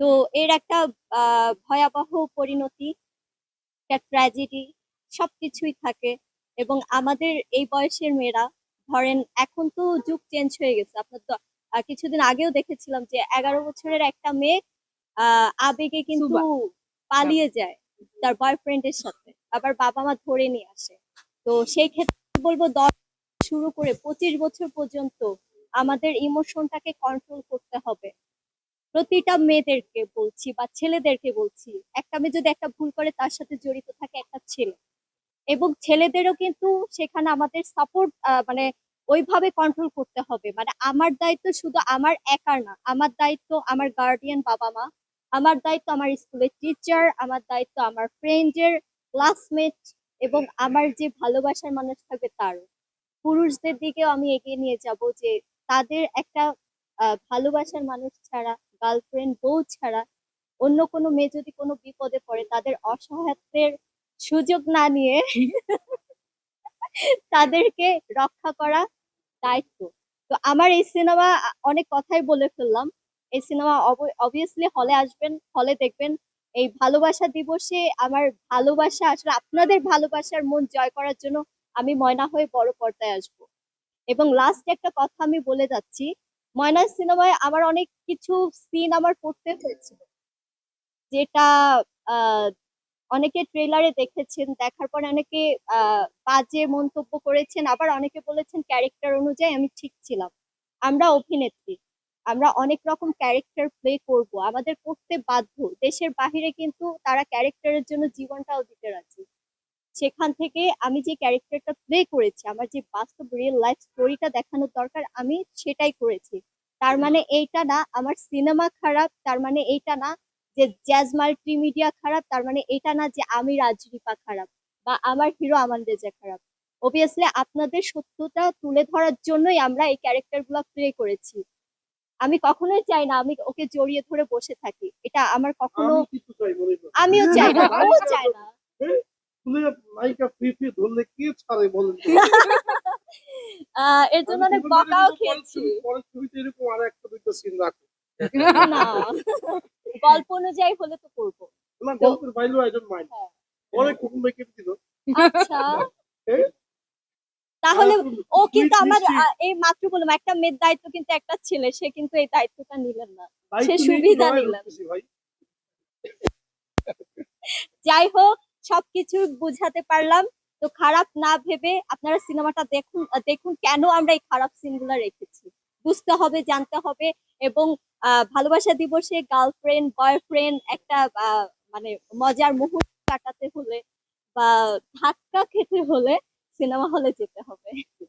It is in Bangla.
তো এর একটা আহ, ভয়াবহ পরিণতি একটা ট্র্যাজেডি সবকিছুই থাকে। এবং আমাদের এই বয়সের মেয়েরা ধরেন এখন তো যুগ চেঞ্জ হয়ে গেছে। আপনার তো কিছুদিন আগেও দেখেছিলাম যে এগারো বছরের একটা মেয়ে আহ আবেগে কিন্তু পালিয়ে যায় তার বয়ফ্রেন্ডের সাথে। আবার বাবা মা ধরে নিয়ে আসে। তো সেই ক্ষেত্রে বলব দশ শুরু করে পঁচিশ বছর পর্যন্ত আমাদের ইমোশনটাকে কন্ট্রোল করতে হবে। প্রতিটা মেয়েদেরকে বলছি বা ছেলেদেরকে বলছি, একটা মেয়ে যদি একটা ভুল করে তার সাথে জড়িত থাকে একটা ছেলে। এবং ছেলেদেরও কিন্তু সেখানে আমাদের সাপোর্ট মানে ওইভাবে কন্ট্রোল করতে হবে। মানে আমার দায়িত্ব শুধু আমার একার না, আমার দায়িত্ব আমার গার্ডিয়ান বাবা মা আমার দায়িত্ব আমার স্কুলের টিচার আমার দায়িত্ব আমার ফ্রেন্ডের ক্লাসমেট এবং আমার যে ভালোবাসার মানুষ থাকবে তারও। পুরুষদের দিকেও আমি এগিয়ে নিয়ে যাব যে তাদের একটা ভালোবাসার মানুষ ছাড়া গার্লফ্রেন্ড বউ ছাড়া অন্য কোনো মেয়ে যদি কোনো বিপদে পড়ে, তাদের অসহায়ত্বের সুযোগ না নিয়ে তাদেরকে রক্ষা করা দায়িত্ব। তো আমার এই সিনেমা অনেক কথাই বলে ফেললাম। এই সিনেমা অবভিয়াসলি হলে আসবেন হলে দেখবেন। এই ভালোবাসা দিবসে আমার ভালোবাসা, আসলে আপনাদের ভালোবাসার মন জয় করার জন্য আমি ময়না হয়ে বড় পর্দায় আসব। এবং লাস্ট একটা কথা আমি বলে যাচ্ছি ময়না সিনেমায় আমার অনেক কিছু সিন আমার পড়তে হয়েছিল। যেটা অনেকে ট্রেলারে দেখেছেন, দেখার পরে অনেকে বাজে মন্তব্য করেছেন, আবার অনেকে বলেছেন ক্যারেক্টার অনুযায়ী আমি ঠিক ছিলাম। আমরা অভিনেত্রী, আমরা অনেক রকম ক্যারেক্টার প্লে করব, আমাদের করতে বাধ্য। দেশের বাহিরে কিন্তু তারা ক্যারেক্টারের জন্য জীবনটাও দিতে রাজি। সেখান থেকে আমি যে ক্যারেক্টারটা প্লে করেছি আমার যে বাস্তব রিয়েল লাইফ স্টোরিটা দেখানোর দরকার আমি সেটাই করেছি। তার মানে এইটা না আমার সিনেমা খারাপ তার মানে এইটা না যে জ্যাজ মাল্টিমিডিয়া খারাপ তার মানে এটা না যে আমি রাজরিপা খারাপ বা আমার হিরো আমান রেজা খারাপ। অবভিয়াসলি আপনাদের সত্যতা তুলে ধরার জন্যই আমরা এই ক্যারেক্টারগুলো প্লে করেছি। আমি কখনোই চাই না আমি ওকে জড়িয়ে ধরে বসে থাকি এটা আমার কখনো চাই আমিও চাই না ও চায় না। নায়িকা ফ্রি ফ্রি ধরলে কে ছাড়ে বলেন এর জন্য অনেক বকাও খেয়েছি। পরের ছবিতে এরকম আর একটা দুইটা সিন রাখো। না। গল্প অনুযায়ী হলে তো করব। না গল্পের বাইরেও আই ডোন্ট মাইন্ড হ্যাঁ। মেয়ে দিল আচ্ছা। তাহলে ও কিন্তু আমার এই মাত্র বললাম একটা মেয়ের দায়িত্ব কিন্তু একটা ছেলে সে কিন্তু এই দায়িত্বটা নিলেন না। সে সুবিধা নিলাম। যাই হোক সবকিছু বুঝাতে পারলাম। তো খারাপ না ভেবে আপনারা সিনেমাটা দেখুন দেখুন কেন আমরা এই খারাপ সিনগুলো রেখেছি। বুঝতে হবে, জানতে হবে এবং ভালোবাসা দিবসে গার্লফ্রেন্ড বয়ফ্রেন্ড একটা মানে মজার মুহূর্ত কাটাতে হলে বা ধাক্কা খেতে হলে সিনেমা হলে যেতে হবে।